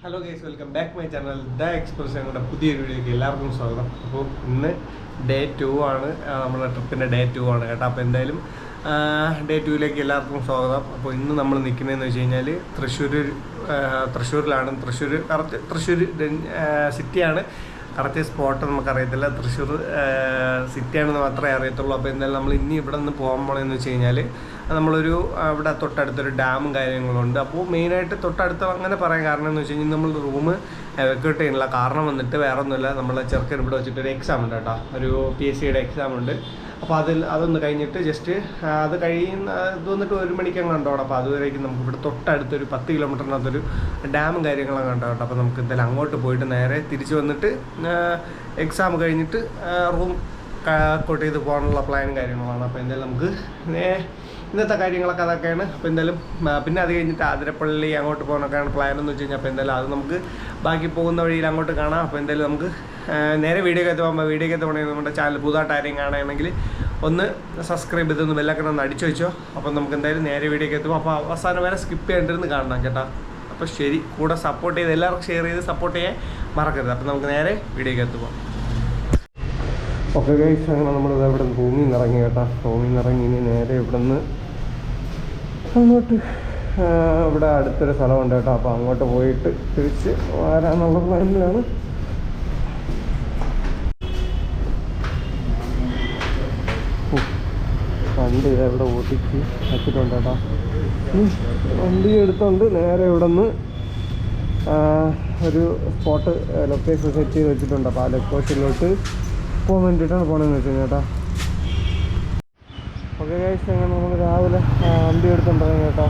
Hello guys welcome back my channel the express ഞങ്ങളുടെ പുതിയൊരു വീഡിയോയ്ക്ക് എല്ലാവർക്കും സ്വാഗതം. അപ്പോൾ ഇന്ന് ഡേ ടു ആണ്. നമ്മുടെ ട്രിപ്പിന്റെ ഡേ ടു ആണ് കേട്ടോ. അപ്പോൾ എന്തായാലും ഡേ ടുവിലേക്ക് എല്ലാവർക്കും സ്വാഗതം. അപ്പോൾ ഇന്ന് നമ്മൾ നിൽക്കുന്നതെന്ന് വെച്ച് കഴിഞ്ഞാൽ തൃശ്ശൂർ തൃശ്ശൂരിലാണ്. തൃശ്ശൂർ കറക്റ്റ് തൃശ്ശൂർ സിറ്റിയാണ് കറക്റ്റ് സ്പോട്ട് നമുക്കറിയത്തില്ല. തൃശ്ശൂർ സിറ്റിയാണെന്ന് മാത്രമേ അറിയത്തുള്ളൂ. അപ്പോൾ എന്തായാലും നമ്മൾ ഇനി ഇവിടെ നിന്ന് പോകാൻ പോകണമെന്ന് വെച്ച് കഴിഞ്ഞാൽ നമ്മളൊരു അവിടെ തൊട്ടടുത്തൊരു ഡാമും കാര്യങ്ങളുണ്ട് അപ്പോൾ മെയിനായിട്ട് തൊട്ടടുത്ത് അങ്ങനെ പറയാൻ കാരണം എന്ന് വെച്ച് കഴിഞ്ഞാൽ നമ്മൾ റൂം എവക്യൂട്ട് ചെയ്യുന്നില്ല കാരണം വന്നിട്ട് വേറെ ഒന്നുമില്ല നമ്മളെ ചെറുക്കൻ ഇവിടെ വെച്ചിട്ട് ഒരു എക്സാം ഉണ്ട് കേട്ടോ. ഒരു പി എസ് സിയുടെ എക്സാം ഉണ്ട്. അപ്പോൾ അതിൽ അതൊന്ന് കഴിഞ്ഞിട്ട് ജസ്റ്റ് അത് കഴിയുന്ന ഇത് വന്നിട്ട് ഒരു മണിക്കങ്ങ് കണ്ടോണം. അപ്പോൾ അതുവരേക്കും നമുക്ക് ഇവിടെ തൊട്ടടുത്തൊരു പത്ത് കിലോമീറ്ററിനകത്തൊരു ഡാമും കാര്യങ്ങളൊക്കെ കണ്ടോ കേട്ടോ അപ്പോൾ നമുക്ക് എന്തായാലും അങ്ങോട്ട് പോയിട്ട് നേരെ തിരിച്ച് വന്നിട്ട് എക്സാം കഴിഞ്ഞിട്ട് റൂം കോട്ട് ചെയ്ത് പോകാനുള്ള പ്ലാനും കാര്യങ്ങളാണ് അപ്പോൾ എന്തായാലും നമുക്ക് ഇന്നത്തെ കാര്യങ്ങളൊക്കെ അതൊക്കെയാണ്. അപ്പോൾ എന്തായാലും പിന്നെ അത് കഴിഞ്ഞിട്ട് ആതിരപ്പള്ളി അങ്ങോട്ട് പോകാനൊക്കെയാണ് പ്ലാൻ എന്ന് വെച്ച് കഴിഞ്ഞാൽ അപ്പോൾ എന്തായാലും അത് നമുക്ക് ബാക്കി പോകുന്ന വഴിയിൽ അങ്ങോട്ട് കാണാം. അപ്പോൾ എന്തായാലും നമുക്ക് നേരെ വീഡിയോ ഒക്കെ പോകുമ്പോൾ വീഡിയോ ഒക്കെ പോകണമെങ്കിൽ നമ്മുടെ ചാനൽ പുതുതായിട്ട് ആരെയും കാണുകയാണെങ്കിൽ ഒന്ന് സബ്സ്ക്രൈബ് ചെയ്തൊന്ന് ബെല്ലൊക്കെ ഒന്ന് അടിച്ചു വെച്ചോ. അപ്പോൾ നമുക്ക് എന്തായാലും നേരെ വീഡിയോ എത്തുമ്പോൾ അപ്പോൾ അവസാനം വരെ സ്കിപ്പ് ചെയ്യേണ്ടിരുന്ന് കാണണം കേട്ടോ. അപ്പോൾ ശരി കൂടെ സപ്പോർട്ട് ചെയ്ത് എല്ലാവർക്കും ഷെയർ ചെയ്ത് സപ്പോർട്ട് ചെയ്യാൻ മറക്കരുത്. അപ്പോൾ നമുക്ക് നേരെ വീഡിയോക്ക് പോകാം. ഓക്കെ ഗൈസ് അങ്ങനെ നമ്മൾ ഇവിടെ ഭൂമിയിൽ നിന്ന് ഇറങ്ങി കേട്ടോ. ഭൂമിയിൽ നിന്ന് ഇറങ്ങി ഇനി നേരെ ഇവിടെ നിന്ന് അങ്ങോട്ട് ഇവിടെ അടുത്തൊരു സ്ഥലമുണ്ട് കേട്ടോ. അപ്പോൾ അങ്ങോട്ട് പോയിട്ട് തിരിച്ച് വരാമെന്നുള്ള പ്ലാനിലാണ് വണ്ടി ഇവിടെ ഓട്ടിച്ച് വെച്ചിട്ടുണ്ട് കേട്ടോ. വണ്ടി എടുത്തോണ്ട് നേരെ ഇവിടെ നിന്ന് ഒരു സ്പോട്ട് ലൊക്കേഷൻ സെറ്റ് ചെയ്ത് വെച്ചിട്ടുണ്ട്. അപ്പോൾ ആ ലൊക്കേഷനിലോട്ട് പോകാൻ വേണ്ടിയിട്ടാണ് പോകണമെന്ന് വെച്ച് കഴിഞ്ഞാൽ കേട്ടോ. ഓക്കെ കഴിച്ച് അങ്ങനെ നമ്മൾ രാവിലെ വണ്ടി എടുത്തുണ്ടായിരുന്നു കേട്ടോ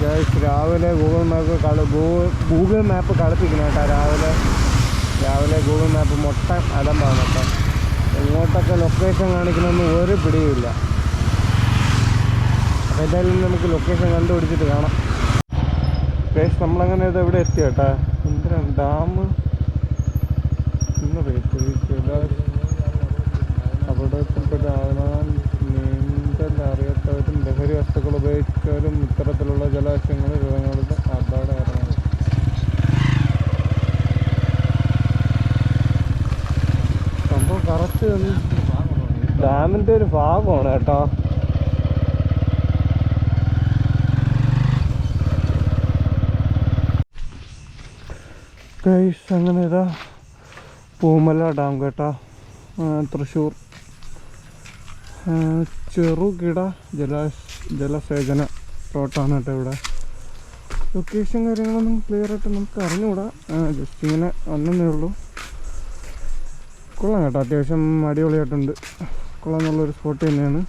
ഗൈസ് രാവിലെ ഗൂഗിൾ മാപ്പ് കള ഗൂഗിൾ ഗൂഗിൾ മാപ്പ് കളിപ്പിക്കണം കേട്ടോ രാവിലെ രാവിലെ ഗൂഗിൾ മാപ്പ് മൊട്ട അലമ്പാണ് കേട്ടോ എങ്ങോട്ടൊക്കെ ലൊക്കേഷൻ കാണിക്കണമെന്ന് ഒരു പിടിയുമില്ല എന്തായാലും നമുക്ക് ലൊക്കേഷൻ കണ്ടുപിടിച്ചിട്ട് കാണാം പേസ് നമ്മളങ്ങനെ ഇത് എവിടെ എത്തി കേട്ടാ എന്തിനാണ് ഡാം പേര് അവിടെ വസ്തുക്കൾ ഉപയോഗിക്കാനും ഇത്തരത്തിലുള്ള ജലാശയങ്ങൾ വിവരങ്ങളുടെ അപകടകരമാണ് സംഭവം കറക്റ്റ് ഡാമിന്റെ ഒരു ഭാഗമാണ് കേട്ടോ. അങ്ങനെ ഇതാ പൂമല ഡാം കേട്ടോ. തൃശ്ശൂർ. ചെറുകിട ജലാ ജലസേചന പ്ലോട്ടാണ് കേട്ടോ ഇവിടെ. ലൊക്കേഷൻ കാര്യങ്ങളൊന്നും ക്ലിയർ ആയിട്ട് നമുക്ക് അറിഞ്ഞുകൂടാ. ജസ്റ്റ് ഇങ്ങനെ വന്നേ ഉള്ളൂ. കൊള്ളാം കേട്ടോ. അത്യാവശ്യം അടിപൊളിയായിട്ടുണ്ട്. കൊള്ളാം എന്നുള്ളൊരു സ്പോട്ട് തന്നെയാണ്.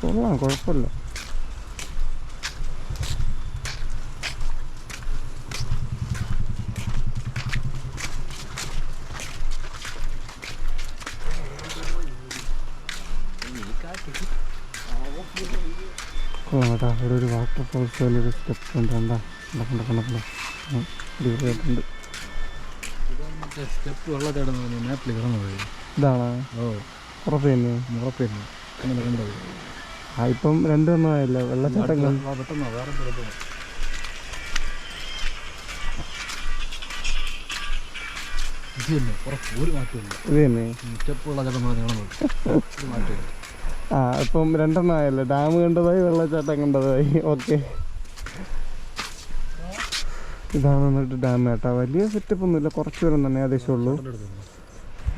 കൊള്ളാം കുഴപ്പമില്ല കൊള്ളാം കേട്ടോ. ഇവിടെ ഒരു വാട്ടർ ഫോൾസ് പോലെ ഒരു സ്റ്റെപ്പ് ഉണ്ട്. എന്താ കണ്ട കണ്ട കണ്ട അടിപൊളിയായിട്ടുണ്ട് സ്റ്റെപ്പ് വെള്ളത്തേടുന്ന മാപ്പിൽ കിടന്നു പോയി. ഇതാണ്? ഓ. ഉറപ്പ് തന്നെ ഉറപ്പില്ല. അങ്ങനെ കണ്ടത് ആ ഇപ്പം രണ്ടെണ്ണം ആയല്ലോ. വെള്ളച്ചാട്ടങ്ങൾ പെട്ടെന്ന് വേറെ സ്ഥലത്ത്. ഇത് തന്നെ ഉറപ്പ്. ഒരു മാറ്റമില്ല ഇത് തന്നെ. സ്റ്റെപ്പ് വെള്ളച്ചാട്ടം പോലെ കിടന്നു ഒരു മാറ്റമില്ല ആ ഇപ്പം രണ്ടെണ്ണം ആയല്ലേ? ഡാം കണ്ടതായി വെള്ളച്ചാട്ടം കണ്ടതായി. ഓക്കെ. ഇതാണ് എന്നിട്ട് ഡാം കേട്ടോ വലിയ സെറ്റപ്പ് ഒന്നുമില്ല. കുറച്ച് ദൂരം തന്നെ ഏകദേശം ഉള്ളൂ.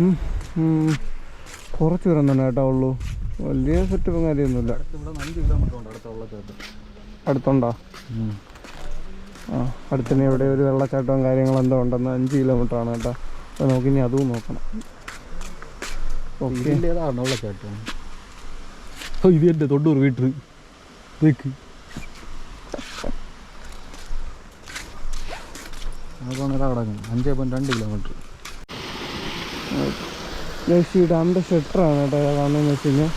ഉം, ഉം. കുറച്ച് ദൂരം തന്നെ കേട്ടോ ഉള്ളൂ. വലിയ സെറ്റപ്പും കാര്യമൊന്നുമില്ല. അടുത്തുണ്ടോ? ആ അടുത്തന്നെ ഇവിടെ ഒരു വെള്ളച്ചാട്ടവും കാര്യങ്ങളും എന്തോ ഉണ്ടെന്ന് അഞ്ച് കിലോമീറ്റർ ആണ് കേട്ടോ അപ്പോൾ നോക്കി ഇനി അതും നോക്കണം. ഓക്കെ ഓ ഇത് എന്റെ തൊണ്ണൂറ് മീറ്റർ. നിൽക്ക് അതാണ് ഇതാ കിടക്കുന്നത് അഞ്ചേ പോയിന്റ് രണ്ട് കിലോമീറ്റർ ഡാമിന്റെ ഷട്ടറാണ് കേട്ടോ. കാണുന്നതെന്ന് വെച്ച് കഴിഞ്ഞാൽ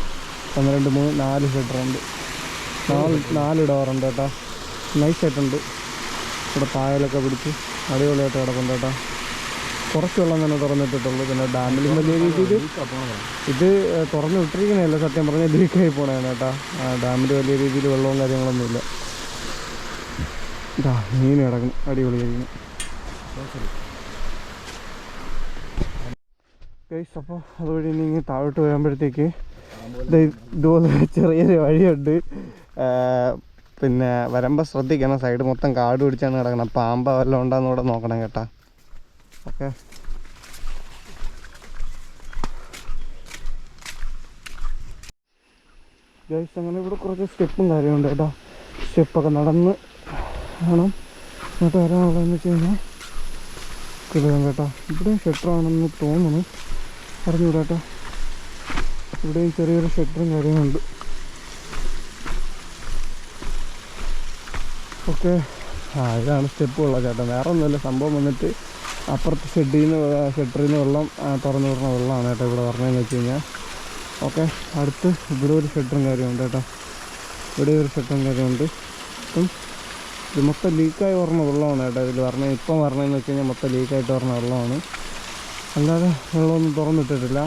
ഒന്ന് രണ്ട് മൂന്ന് നാല് ഷട്ടറുണ്ട് നാല് നാല് ഡോറുണ്ട് കേട്ടോ. നൈസ് ആയിട്ടുണ്ട്. ഇവിടെ പായലൊക്കെ പിടിച്ച് അടിപൊളിയായിട്ട് കിടക്കുന്നുണ്ട് കേട്ടോ. കുറച്ച് വെള്ളം തന്നെ തുറന്നിട്ടിട്ടുള്ളൂ. പിന്നെ ഡാമിലും വലിയ രീതിയിൽ ഇത് തുറന്നു വിട്ടിരിക്കണല്ല സത്യം പറഞ്ഞാൽ ലീക്കായി പോണേ കേട്ടാ. ഡാമിൽ വലിയ രീതിയിൽ വെള്ളവും കാര്യങ്ങളൊന്നുമില്ല. ഇതാ മീൻ അടിപൊളി അടിപൊളിയായിരിക്കുന്നു. ഗൈസ് അപ്പോൾ അതുവഴി ഇനി താഴോട്ട് വരുമ്പോഴത്തേക്ക് ഇതുപോലെ ചെറിയൊരു വഴിയുണ്ട്. പിന്നെ വരുമ്പോൾ ശ്രദ്ധിക്കണം. സൈഡ് മൊത്തം കാട് പിടിച്ചാണ് കിടക്കണം പാമ്പ വല്ലതും ഉണ്ടോയെന്ന് കൂടെ നോക്കണം കേട്ടാ. ഓക്കെ ഗൈസ് അങ്ങനെ ഇവിടെ കുറച്ച് സ്റ്റെപ്പും കാര്യമുണ്ട് കേട്ടോ. സ്റ്റെപ്പൊക്കെ നടന്ന് വേണം. ഇങ്ങോട്ട് വരാനുള്ളതെന്ന് വെച്ച് കഴിഞ്ഞാൽ കിടക്കാം കേട്ടോ. ഇവിടെയും ഷട്ടറാണെന്ന് തോന്നുന്നു. അറിഞ്ഞൂടാ ഇവിടെയും ചെറിയൊരു ഷട്ടറും കാര്യങ്ങളുണ്ട്. ഓക്കെ ആ ഇതാണ് സ്റ്റെപ്പുള്ള ചേട്ടൻ വേറെ ഒന്നുമില്ല സംഭവം വന്നിട്ട് അപ്പുറത്ത് ഷെഡിൽ നിന്ന് ഷട്ടറിൽ നിന്ന് വെള്ളം തുറന്നു വിടുന്ന വെള്ളമാണ് കേട്ടോ ഇവിടെ പറഞ്ഞതെന്ന് വെച്ച് കഴിഞ്ഞാൽ ഓക്കെ അടുത്ത് ഇവിടെ ഒരു ഷട്ടറും കാര്യമുണ്ട് കേട്ടോ. ഇവിടെ ഒരു ഷട്ടറും കാര്യമുണ്ട് ഇപ്പം ഇത് മൊത്തം ലീക്കായി പറഞ്ഞ വെള്ളമാണ് കേട്ടോ ഇതിൽ പറഞ്ഞ ഇപ്പം പറഞ്ഞതെന്ന് വെച്ച് കഴിഞ്ഞാൽ മൊത്തം ലീക്കായിട്ട് പറഞ്ഞ വെള്ളമാണ്. അല്ലാതെ വെള്ളമൊന്നും തുറന്നിട്ടിട്ടില്ല.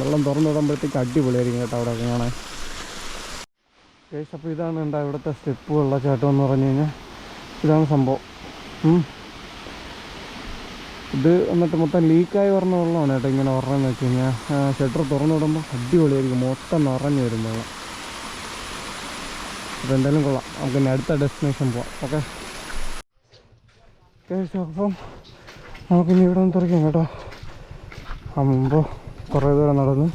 വെള്ളം തുറന്നു വിടുമ്പോഴത്തേക്ക് അടിപൊളിയായിരിക്കും കേട്ടോ അവിടെ കാണാൻ. കേസ് അപ്പോൾ ഇതാണ് ഉണ്ടാ ഇവിടുത്തെ സ്റ്റെപ്പ് വെള്ളച്ചാട്ടം എന്ന് പറഞ്ഞു കഴിഞ്ഞാൽ ഇതാണ് സംഭവം. ഇത് എന്നിട്ട് മൊത്തം ലീക്കായി പറഞ്ഞ വെള്ളമാണ് കേട്ടോ ഇങ്ങനെ പറഞ്ഞതെന്ന് വെച്ച് കഴിഞ്ഞാൽ ഷട്ടർ തുറന്നു വിടുമ്പോൾ അടിപൊളിയായിരിക്കും. മൊത്തം നിറഞ്ഞു വരും വെള്ളം. അപ്പോൾ എന്തായാലും കൊള്ളാം. നമുക്ക് ഇനി അടുത്ത ഡെസ്റ്റിനേഷൻ പോവാം. ഓക്കെ അപ്പം നമുക്കിനി ഇവിടെ നിന്ന് തുറക്കാം കേട്ടോ. ആ മുമ്പ് കുറേ ദൂരം നടന്നു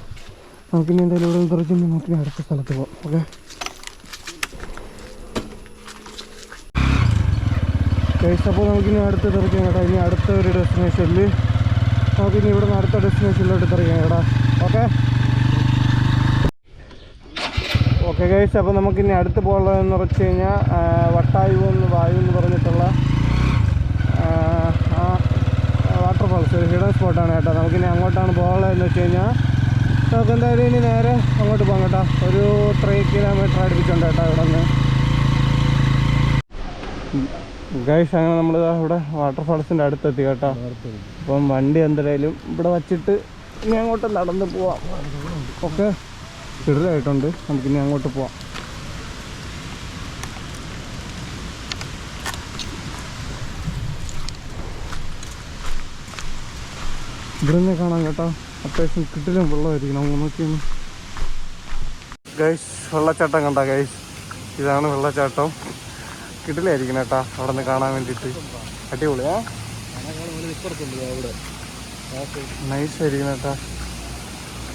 നമുക്കിനി എന്തായാലും ഇവിടെ നിന്ന് തുറച്ചു നമുക്കിനി അടുത്ത സ്ഥലത്ത് പോകാം ഓക്കെ അപ്പോൾ നമുക്കിനി അടുത്ത് തിറക്കാം കേട്ടോ. ഇനി അടുത്ത ഒരു ഡെസ്റ്റിനേഷനിൽ നമുക്കിനി ഇവിടെ നിന്ന് അടുത്ത ഡെസ്റ്റിനേഷനിലോട്ട് തിറക്കാം കേട്ടോ. ഓക്കെ ഓക്കെ ഗൈസ് അപ്പോൾ നമുക്കിനി അടുത്ത് പോകാനുള്ളതെന്ന് വെച്ച് കഴിഞ്ഞാൽ വട്ടായു എന്ന് വായു എന്ന് പറഞ്ഞിട്ടുള്ള വാട്ടർഫാൾസ് ഒരു ഹിഡൻ സ്പോട്ടാണ് കേട്ടോ. നമുക്കിനി അങ്ങോട്ടാണ് പോകാനുള്ളതെന്ന് വെച്ച് കഴിഞ്ഞാൽ നമുക്ക് എന്തായാലും ഇനി നേരെ അങ്ങോട്ട് പോകാം കേട്ടോ. ഒരു ത്രീ കിലോമീറ്റർ അടുപ്പിച്ചുണ്ട് കേട്ടോ ഇവിടെ നിന്ന് ഗൈസ് അങ്ങനെ നമ്മൾ ഇവിടെ വാട്ടർഫാൾസിന്റെ അടുത്തെത്തി കേട്ടോ. അപ്പം വണ്ടി എന്തായാലും ഇവിടെ വച്ചിട്ട് ഇനി അങ്ങോട്ട് നടന്ന് പോവാം. ഓക്കെ? ചെറുതായിട്ടുണ്ട് നമുക്കിനി അങ്ങോട്ട് പോവാം. ഇവിടെ നിന്ന് കാണാം കേട്ടോ. അത്യാവശ്യം കിട്ടിലും വെള്ളമായിരിക്കും. നമുക്ക് നോക്കിയൊന്ന് ഗൈസ് വെള്ളച്ചാട്ടം കണ്ട ഗൈസ് ഇതാണ് വെള്ളച്ചാട്ടം. കിട്ടിലായിരിക്കും കേട്ടാ അവിടെ നിന്ന് കാണാൻ വേണ്ടിട്ട് അടിപൊളിയാ നൈസ് ആയിരിക്കണം കേട്ടാ.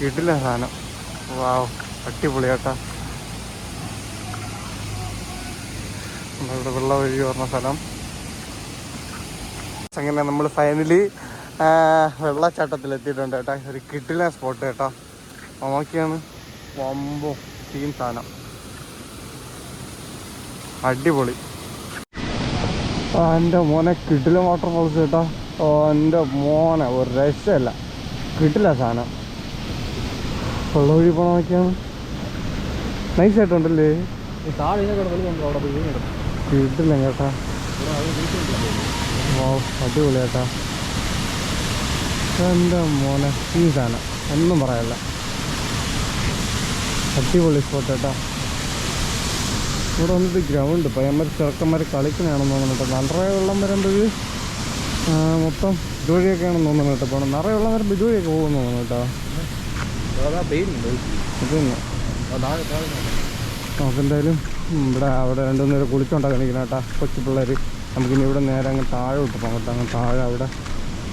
കിടില സാധനം. വാവ് അടിപൊളി കേട്ടാ. നമ്മളിവിടെ വെള്ളം ഒഴുകി പറഞ്ഞ സ്ഥലം. അങ്ങനെ നമ്മൾ ഫൈനലി വെള്ളച്ചാട്ടത്തിൽ എത്തിയിട്ടുണ്ട് കേട്ടാ. ഒരു കിട്ടില്ല സ്പോട്ട് കേട്ടോ. നോക്കിയാണ്. വമ്പോ ടീം സാധനം. അടിപൊളി. എന്റെ മോനെ കിട്ടില്ല വാട്ടർഫോൾസ് കേട്ടോ. ഓ എന്റെ മോനെ ഒരു രക്ഷയല്ല. കിട്ടില്ല സാധനം. വെള്ളം വഴി പോണ നോക്കിയാണ് നൈസ് ആയിട്ടുണ്ടല്ലേ? താഴെ കിടന്നു അവിടെ പോയി കിടന്നു കിട്ടില്ല കേട്ടാ. ഓ അടിപൊളി കേട്ടാ. എന്റെ മോനെ ഈ സാധനം. ഒന്നും പറയല്ല. അടിപൊളി സ്പോട്ട് കേട്ടാ. ഇവിടെ വന്നിട്ട് ഗ്രൗണ്ട് പയ്യന്മാർ ചെറുക്കന്മാർ കളിക്കണയാണെന്ന് തോന്നുന്നുണ്ട് നിറയെ വെള്ളം വരുമ്പോൾ മൊത്തം ഇതുവഴിയൊക്കെയാണെന്ന് തോന്നുന്നു കേട്ടോ. പോകണം നിറയെ വെള്ളം വരുമ്പോൾ ഇതുവഴിയൊക്കെ പോകുമെന്ന് തോന്നുന്നു കേട്ടോ. നമുക്ക് എന്തായാലും ഇവിടെ അവിടെ രണ്ടു നേരം കുളിച്ചോണ്ടാ കളിക്കണം കേട്ടോ. കൊച്ചു പിള്ളേർ നമുക്കിനി ഇവിടെ നേരെ അങ്ങ് താഴോട്ട് പോകാം കേട്ടോ. അങ്ങ് താഴെ അവിടെ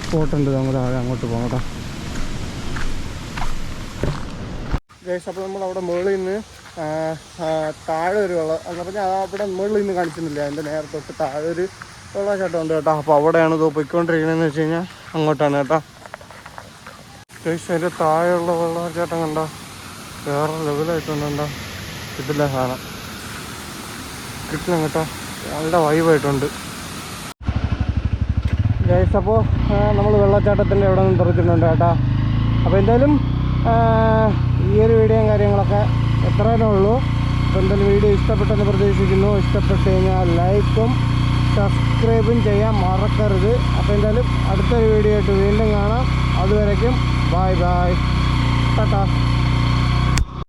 സ്പോട്ടുണ്ട് നമ്മൾ താഴെ അങ്ങോട്ട് പോകാം കേട്ടോ. അപ്പോൾ നമ്മൾ അവിടെ മുകളിൽ നിന്ന് താഴെ ഒരു വെള്ളം എന്ന് പറഞ്ഞാൽ അവിടെ മുകളിൽ നിന്ന് കാണിച്ചിരുന്നില്ല? അതിന്റെ നേരെ തൊട്ട് താഴെ ഒരു വെള്ളച്ചാട്ടം ഉണ്ട് കേട്ടോ. അപ്പോൾ അവിടെയാണ് ഇതോ പോയിക്കൊണ്ടിരിക്കണതെന്ന് വെച്ച് കഴിഞ്ഞാൽ അങ്ങോട്ടാണ് കേട്ടോ. ഗേസ് അതിന്റെ താഴെയുള്ള വെള്ളച്ചാട്ടം കണ്ടോ? വേറെ ലെവലായിട്ടുണ്ടോ കിട്ടില്ല സാധനം. കിട്ടില്ല കേട്ടോ. നല്ല വൈബായിട്ടുണ്ട്. ഗൈസ് അപ്പോൾ നമ്മൾ വെള്ളച്ചാട്ടത്തിന്റെ എവിടെ നിന്ന് തെറിച്ചിട്ടുണ്ട് കേട്ടോ. അപ്പോൾ എന്തായാലും ഈ ഒരു വീഡിയോയും കാര്യങ്ങളൊക്കെ എത്രയേ ഉള്ളൂ. അപ്പോൾ എന്തായാലും വീഡിയോ ഇഷ്ടപ്പെട്ടെന്ന് പ്രതീക്ഷിക്കുന്നു. ഇഷ്ടപ്പെട്ട് കഴിഞ്ഞാൽ ലൈക്കും സബ്സ്ക്രൈബും ചെയ്യാൻ മറക്കരുത്. അപ്പോൾ എന്തായാലും അടുത്തൊരു വീഡിയോ ആയിട്ട് വീണ്ടും കാണാം. അതുവരേക്കും ബായ് ബായ് ടാറ്റാ.